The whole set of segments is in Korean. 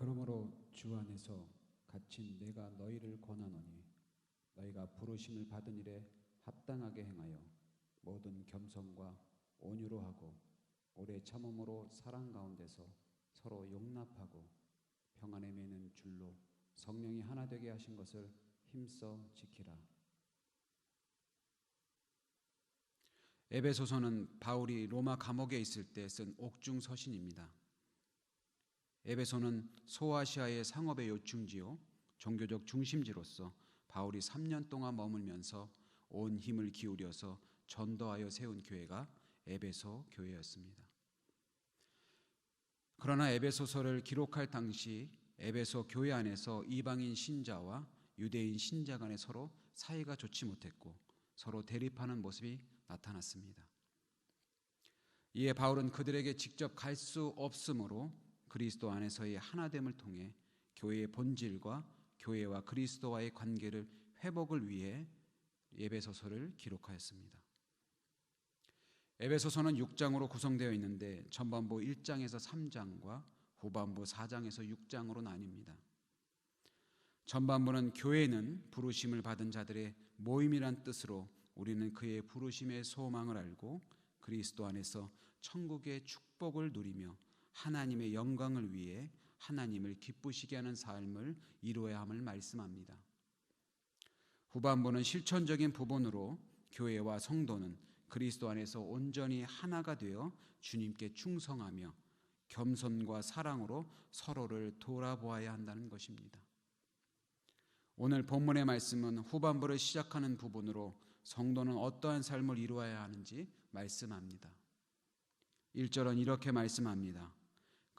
그러므로 주 안에서 갇힌 내가 너희를 권하노니 너희가 부르심을 받은 일에 합당하게 행하여 모든 겸손과 온유로 하고 오래 참음으로 사랑 가운데서 서로 용납하고 평안에 매는 줄로 성령이 하나 되게 하신 것을 힘써 지키라. 에베소서는 바울이 로마 감옥에 있을 때 쓴 옥중 서신입니다. 에베소는 소아시아의 상업의 요충지요 종교적 중심지로서 바울이 3년 동안 머물면서 온 힘을 기울여서 전도하여 세운 교회가 에베소 교회였습니다. 그러나 에베소서를 기록할 당시 에베소 교회 안에서 이방인 신자와 유대인 신자 간에 서로 사이가 좋지 못했고 서로 대립하는 모습이 나타났습니다. 이에 바울은 그들에게 직접 갈 수 없으므로 그리스도 안에서의 하나됨을 통해 교회의 본질과 교회와 그리스도와의 관계를 회복을 위해 에베소서를 기록하였습니다. 에베소서는 6장으로 구성되어 있는데 전반부 1장에서 3장과 후반부 4장에서 6장으로 나뉩니다. 전반부는 교회는 부르심을 받은 자들의 모임이란 뜻으로 우리는 그의 부르심의 소망을 알고 그리스도 안에서 천국의 축복을 누리며 하나님의 영광을 위해 하나님을 기쁘시게 하는 삶을 이루어야 함을 말씀합니다. 후반부는 실천적인 부분으로 교회와 성도는 그리스도 안에서 온전히 하나가 되어 주님께 충성하며 겸손과 사랑으로 서로를 돌아보아야 한다는 것입니다. 오늘 본문의 말씀은 후반부를 시작하는 부분으로 성도는 어떠한 삶을 이루어야 하는지 말씀합니다. 1절은 이렇게 말씀합니다.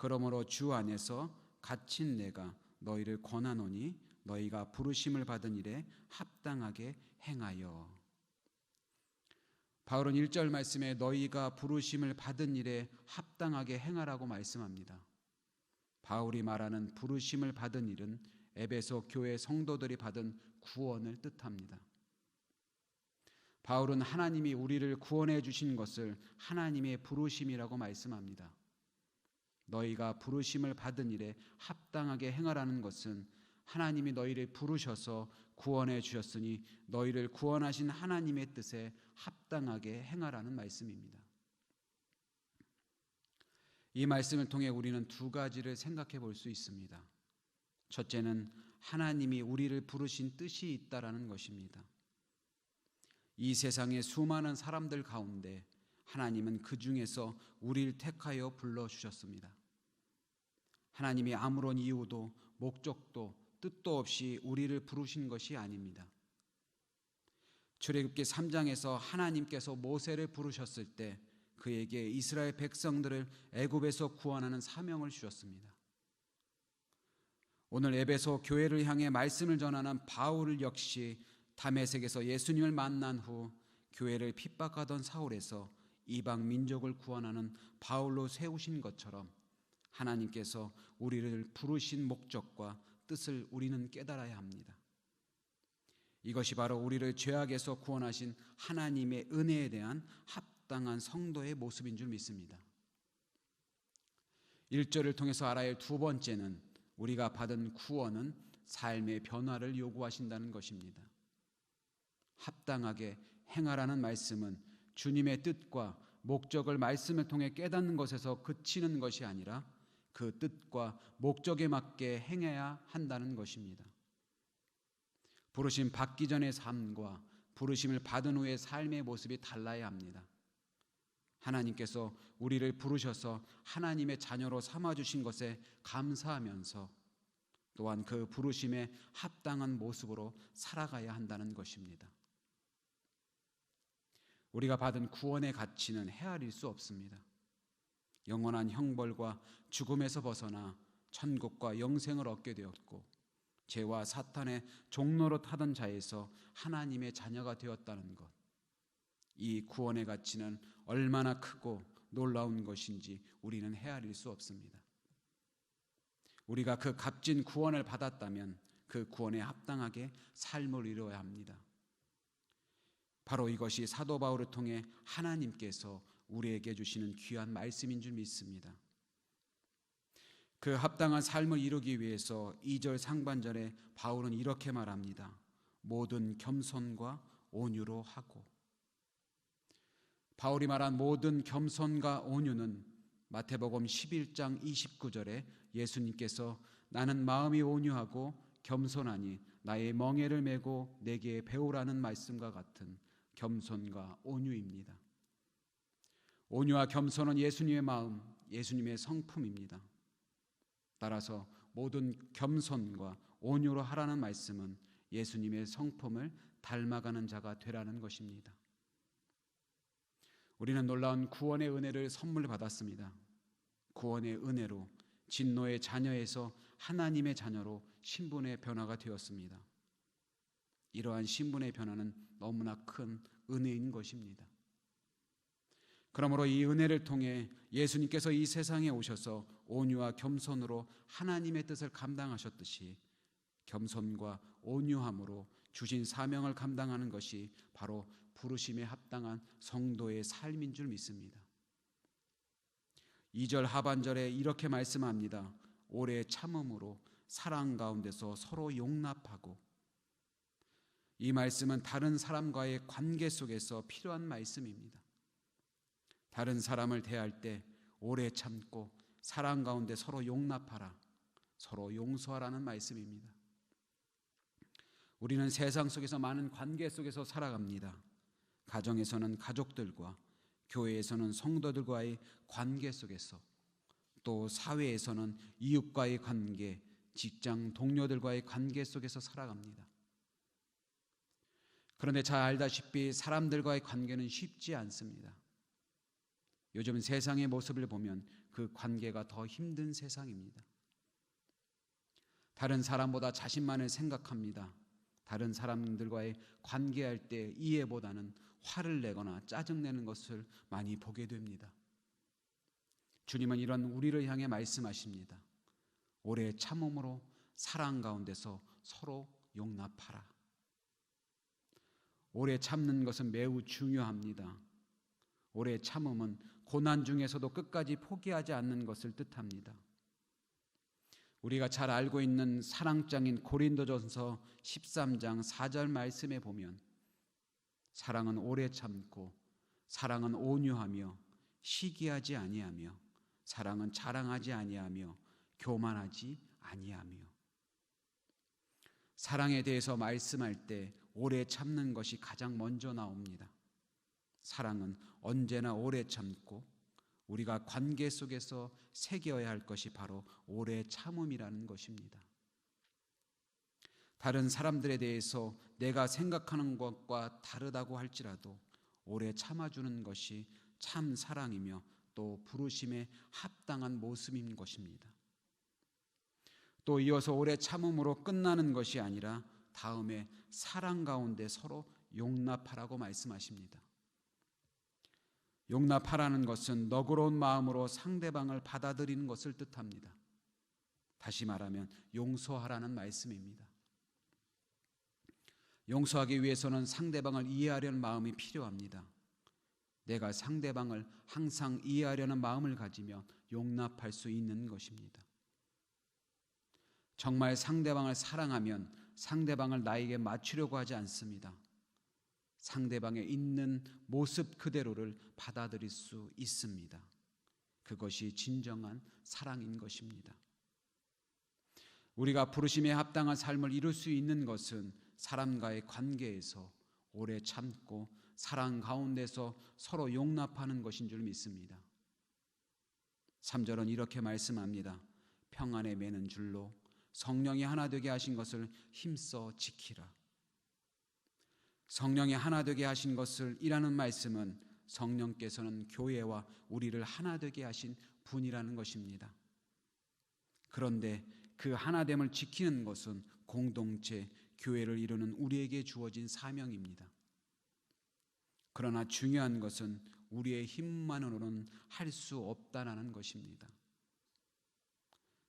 그러므로 주 안에서 갇힌 내가 너희를 권하노니 너희가 부르심을 받은 일에 합당하게 행하여. 바울은 1절 말씀에 너희가 부르심을 받은 일에 합당하게 행하라고 말씀합니다. 바울이 말하는 부르심을 받은 일은 에베소 교회 성도들이 받은 구원을 뜻합니다. 바울은 하나님이 우리를 구원해 주신 것을 하나님의 부르심이라고 말씀합니다. 너희가 부르심을 받은 일에 합당하게 행하라는 것은 하나님이 너희를 부르셔서 구원해 주셨으니 너희를 구원하신 하나님의 뜻에 합당하게 행하라는 말씀입니다. 이 말씀을 통해 우리는 두 가지를 생각해 볼 수 있습니다. 첫째는 하나님이 우리를 부르신 뜻이 있다라는 것입니다. 이 세상의 수많은 사람들 가운데 하나님은 그 중에서 우리를 택하여 불러 주셨습니다. 하나님이 아무런 이유도 목적도 뜻도 없이 우리를 부르신 것이 아닙니다. 출애굽기 3장에서 하나님께서 모세를 부르셨을 때 그에게 이스라엘 백성들을 애굽에서 구원하는 사명을 주셨습니다. 오늘 에베소 교회를 향해 말씀을 전하는 바울 역시 담에색에서 예수님을 만난 후 교회를 핍박하던 사울에서 이방 민족을 구원하는 바울로 세우신 것처럼 하나님께서 우리를 부르신 목적과 뜻을 우리는 깨달아야 합니다. 이것이 바로 우리를 죄악에서 구원하신 하나님의 은혜에 대한 합당한 성도의 모습인 줄 믿습니다. 1절을 통해서 알아야 할 두 번째는 우리가 받은 구원은 삶의 변화를 요구하신다는 것입니다. 합당하게 행하라는 말씀은 주님의 뜻과 목적을 말씀을 통해 깨닫는 것에서 그치는 것이 아니라 그 뜻과 목적에 맞게 행해야 한다는 것입니다. 부르심 받기 전의 삶과 부르심을 받은 후의 삶의 모습이 달라야 합니다. 하나님께서 우리를 부르셔서 하나님의 자녀로 삼아 주신 것에 감사하면서 또한 그 부르심에 합당한 모습으로 살아가야 한다는 것입니다. 우리가 받은 구원의 가치는 헤아릴 수 없습니다. 영원한 형벌과 죽음에서 벗어나 천국과 영생을 얻게 되었고 죄와 사탄의 종로로 타던 자에서 하나님의 자녀가 되었다는 것. 이 구원의 가치는 얼마나 크고 놀라운 것인지 우리는 헤아릴 수 없습니다. 우리가 그 값진 구원을 받았다면 그 구원에 합당하게 삶을 이루어야 합니다. 바로 이것이 사도 바울을 통해 하나님께서 우리에게 주시는 귀한 말씀인 줄 믿습니다. 그 합당한 삶을 이루기 위해서 2절 상반절에 바울은 이렇게 말합니다. 모든 겸손과 온유로 하고 바울이 말한 모든 겸손과 온유는 마태복음 11장 29절에 예수님께서 나는 마음이 온유하고 겸손하니 나의 멍에를 메고 내게 배우라는 말씀과 같은 겸손과 온유입니다. 온유와 겸손은 예수님의 마음, 예수님의 성품입니다. 따라서 모든 겸손과 온유로 하라는 말씀은 예수님의 성품을 닮아가는 자가 되라는 것입니다. 우리는 놀라운 구원의 은혜를 선물 받았습니다. 구원의 은혜로 진노의 자녀에서 하나님의 자녀로 신분의 변화가 되었습니다. 이러한 신분의 변화는 너무나 큰 은혜인 것입니다. 그러므로 이 은혜를 통해 예수님께서 이 세상에 오셔서 온유와 겸손으로 하나님의 뜻을 감당하셨듯이 겸손과 온유함으로 주신 사명을 감당하는 것이 바로 부르심에 합당한 성도의 삶인 줄 믿습니다. 2절 하반절에 이렇게 말씀합니다. 오래 참음으로 사랑 가운데서 서로 용납하고 이 말씀은 다른 사람과의 관계 속에서 필요한 말씀입니다. 다른 사람을 대할 때 오래 참고 사랑 가운데 서로 용납하라. 서로 용서하라는 말씀입니다. 우리는 세상 속에서 많은 관계 속에서 살아갑니다. 가정에서는 가족들과 교회에서는 성도들과의 관계 속에서 또 사회에서는 이웃과의 관계, 직장 동료들과의 관계 속에서 살아갑니다. 그런데 잘 알다시피 사람들과의 관계는 쉽지 않습니다. 요즘 세상의 모습을 보면 그 관계가 더 힘든 세상입니다. 다른 사람보다 자신만을 생각합니다. 다른 사람들과의 관계할 때 이해보다는 화를 내거나 짜증내는 것을 많이 보게 됩니다. 주님은 이런 우리를 향해 말씀하십니다. 오래 참음으로 사랑 가운데서 서로 용납하라. 오래 참는 것은 매우 중요합니다. 오래 참음은 고난 중에서도 끝까지 포기하지 않는 것을 뜻합니다. 우리가 잘 알고 있는 사랑장인 고린도전서 13장 4절 말씀에 보면 사랑은 오래 참고 사랑은 온유하며 시기하지 아니하며 사랑은 자랑하지 아니하며 교만하지 아니하며 사랑에 대해서 말씀할 때 오래 참는 것이 가장 먼저 나옵니다. 사랑은 언제나 오래 참고 우리가 관계 속에서 새겨야 할 것이 바로 오래 참음이라는 것입니다. 다른 사람들에 대해서 내가 생각하는 것과 다르다고 할지라도 오래 참아주는 것이 참 사랑이며 또 부르심에 합당한 모습인 것입니다. 또 이어서 오래 참음으로 끝나는 것이 아니라 다음에 사랑 가운데 서로 용납하라고 말씀하십니다. 용납하라는 것은 너그러운 마음으로 상대방을 받아들이는 것을 뜻합니다. 다시 말하면 용서하라는 말씀입니다. 용서하기 위해서는 상대방을 이해하려는 마음이 필요합니다. 내가 상대방을 항상 이해하려는 마음을 가지며 용납할 수 있는 것입니다. 정말 상대방을 사랑하면 상대방을 나에게 맞추려고 하지 않습니다. 상대방의 있는 모습 그대로를 받아들일 수 있습니다. 그것이 진정한 사랑인 것입니다. 우리가 부르심에 합당한 삶을 이룰 수 있는 것은 사람과의 관계에서 오래 참고 사랑 가운데서 서로 용납하는 것인 줄 믿습니다. 3절은 이렇게 말씀합니다. 평안에 매는 줄로 성령이 하나 되게 하신 것을 힘써 지키라. 성령이 하나 되게 하신 것을 이라는 말씀은 성령께서는 교회와 우리를 하나 되게 하신 분이라는 것입니다. 그런데 그 하나됨을 지키는 것은 공동체 교회를 이루는 우리에게 주어진 사명입니다. 그러나 중요한 것은 우리의 힘만으로는 할 수 없다라는 것입니다.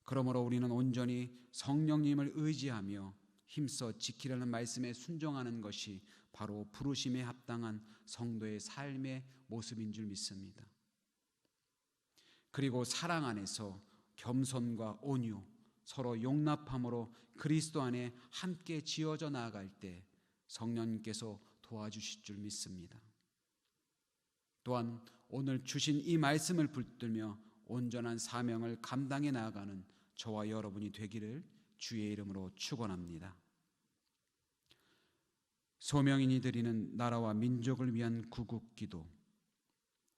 그러므로 우리는 온전히 성령님을 의지하며 힘써 지키려는 말씀에 순종하는 것이 바로 부르심에 합당한 성도의 삶의 모습인 줄 믿습니다. 그리고 사랑 안에서 겸손과 온유, 서로 용납함으로 그리스도 안에 함께 지어져 나아갈 때 성령님께서 도와주실 줄 믿습니다. 또한 오늘 주신 이 말씀을 붙들며 온전한 사명을 감당해 나아가는 저와 여러분이 되기를 주의 이름으로 축원합니다. 소명인이 드리는 나라와 민족을 위한 구국 기도.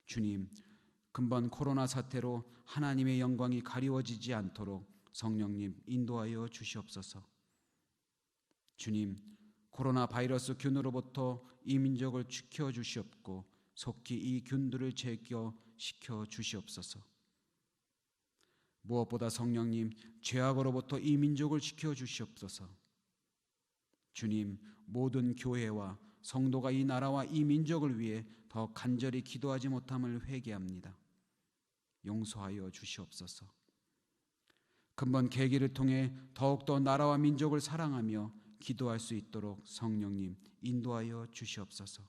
주님, 근본 코로나 사태로 하나님의 영광이 가리워지지 않도록 성령님 인도하여 주시옵소서. 주님, 코로나 바이러스 균으로부터 이 민족을 지켜 주시옵고 속히 이 균들을 제거시켜 주시옵소서. 무엇보다 성령님 죄악으로부터 이 민족을 지켜 주시옵소서. 주님, 모든 교회와 성도가 이 나라와 이 민족을 위해 더 간절히 기도하지 못함을 회개합니다. 용서하여 주시옵소서. 근본 계기를 통해 더욱더 나라와 민족을 사랑하며 기도할 수 있도록 성령님 인도하여 주시옵소서.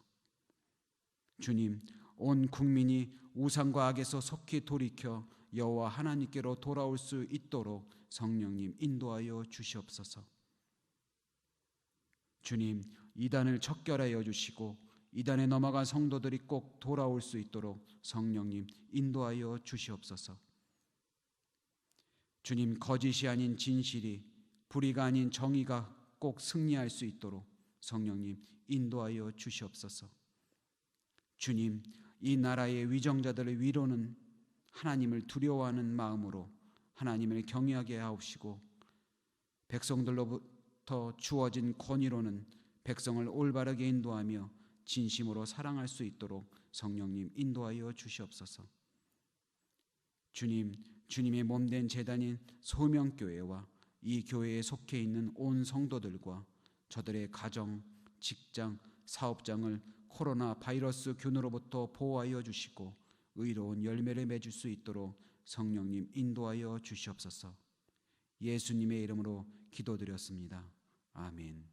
주님, 온 국민이 우상과 악에서 속히 돌이켜 여호와 하나님께로 돌아올 수 있도록 성령님 인도하여 주시옵소서. 주님, 이단을 척결하여 주시고 이단에 넘어간 성도들이 꼭 돌아올 수 있도록 성령님 인도하여 주시옵소서. 주님, 거짓이 아닌 진실이 불의가 아닌 정의가 꼭 승리할 수 있도록 성령님 인도하여 주시옵소서. 주님, 이 나라의 위정자들의 위로는 하나님을 두려워하는 마음으로 하나님을 경외하게 하옵시고 백성들로 부터 주어진 권위로는 백성을 올바르게 인도하며 진심으로 사랑할 수 있도록 성령님 인도하여 주시옵소서. 주님, 주님의 몸된 재단인 소명교회와 이 교회에 속해 있는 온 성도들과 저들의 가정, 직장, 사업장을 코로나 바이러스 균으로부터 보호하여 주시고 의로운 열매를 맺을 수 있도록 성령님 인도하여 주시옵소서. 예수님의 이름으로 기도드렸습니다. 아멘.